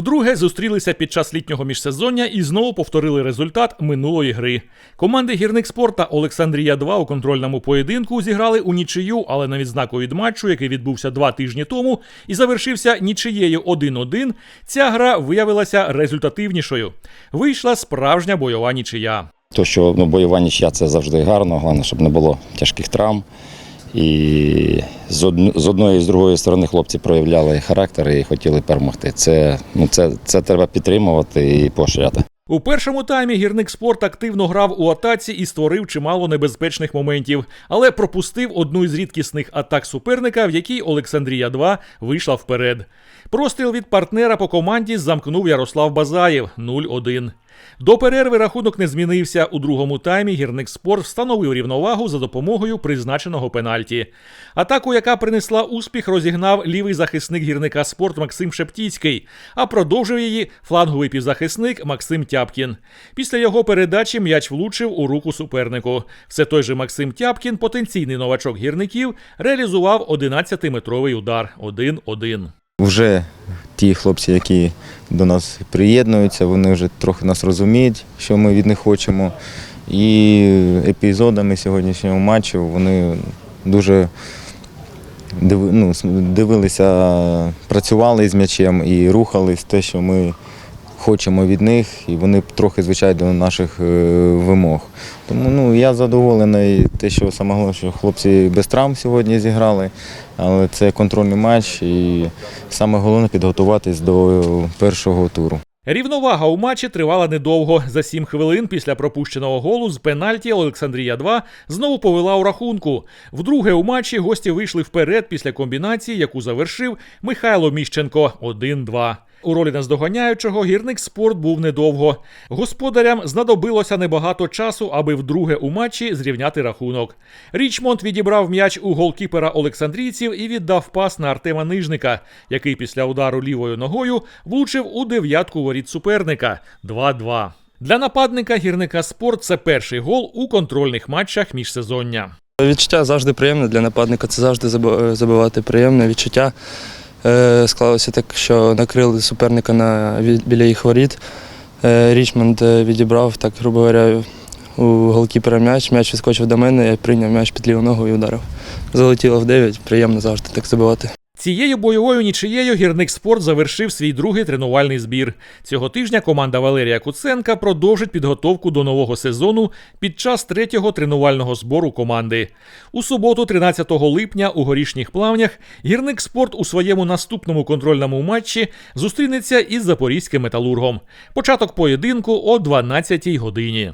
Вдруге зустрілися під час літнього міжсезоння і знову повторили результат минулої гри. Команди гірник спорт та Олександрія 2 у контрольному поєдинку зіграли у нічию, але на відзнаку від матчу, який відбувся два тижні тому, і завершився нічиєю 1-1, ця гра виявилася результативнішою. Вийшла справжня бойова нічия. То, що ну, бойова нічия це завжди гарно, головне, щоб не було тяжких травм. І з, од... з одної і з другої сторони хлопці проявляли характер і хотіли перемогти. Це, ну, це, це треба підтримувати і поощряти. У першому таймі гірник спорт активно грав у атаці і створив чимало небезпечних моментів, але пропустив одну із рідкісних атак суперника, в якій Олександрія 2 вийшла вперед. Простріл від партнера по команді замкнув Ярослав Базаєв 0-1. До перерви рахунок не змінився. У другому таймі гірник спорт встановив рівновагу за допомогою призначеного пенальті. Атаку, яка принесла успіх, розігнав лівий захисник гірника спорт Максим Шептіцький, а продовжив її фланговий півзахисник Максим Тяпкін. Після його передачі м'яч влучив у руку супернику. Все той же Максим Тяпкін, потенційний новачок гірників, реалізував 11-метровий удар 1-1. Вже ті хлопці, які до нас приєднуються, вони вже трохи нас розуміють, що ми від них хочемо. І епізодами сьогоднішнього матчу вони дуже ну, дивилися, працювали з м'ячем і рухались те, що ми хочемо від них, і вони трохи звичайно до наших е, вимог. Тому ну, я задоволений, те, що саме головне, що хлопці без травм сьогодні зіграли, але це контрольний матч і саме головне підготуватись до першого туру. Рівновага у матчі тривала недовго. За 7 хвилин після пропущеного голу з пенальті Олександрія 2 знову повела у рахунку. Вдруге у матчі гості вийшли вперед після комбінації, яку завершив Михайло Міщенко 1-2. У ролі наздоганяючого гірник спорт був недовго. Господарям знадобилося небагато часу, аби вдруге у матчі зрівняти рахунок. Річмонд відібрав м'яч у голкіпера Олександрійців і віддав пас на Артема Нижника, який після удару лівою ногою влучив у дев'ятку воріт суперника 2-2. Для нападника гірника спорт це перший гол у контрольних матчах міжсезоння. Відчуття завжди приємне для нападника, це завжди заби- забивати приємне відчуття. Е, Склалося так, що накрили суперника на, біля їх воріт. Е, Річмонд е, відібрав, так, грубо говоря, у голкіпера м'яч, м'яч відскочив до мене, я прийняв м'яч під ліву ногу і ударив. Залетіло в 9, приємно завжди так забивати. Цією бойовою нічиєю гірник спорт завершив свій другий тренувальний збір. Цього тижня команда Валерія Куценка продовжить підготовку до нового сезону під час третього тренувального збору команди. У суботу, 13 липня, у горішніх плавнях гірник спорт у своєму наступному контрольному матчі зустрінеться із запорізьким металургом. Початок поєдинку о 12 годині.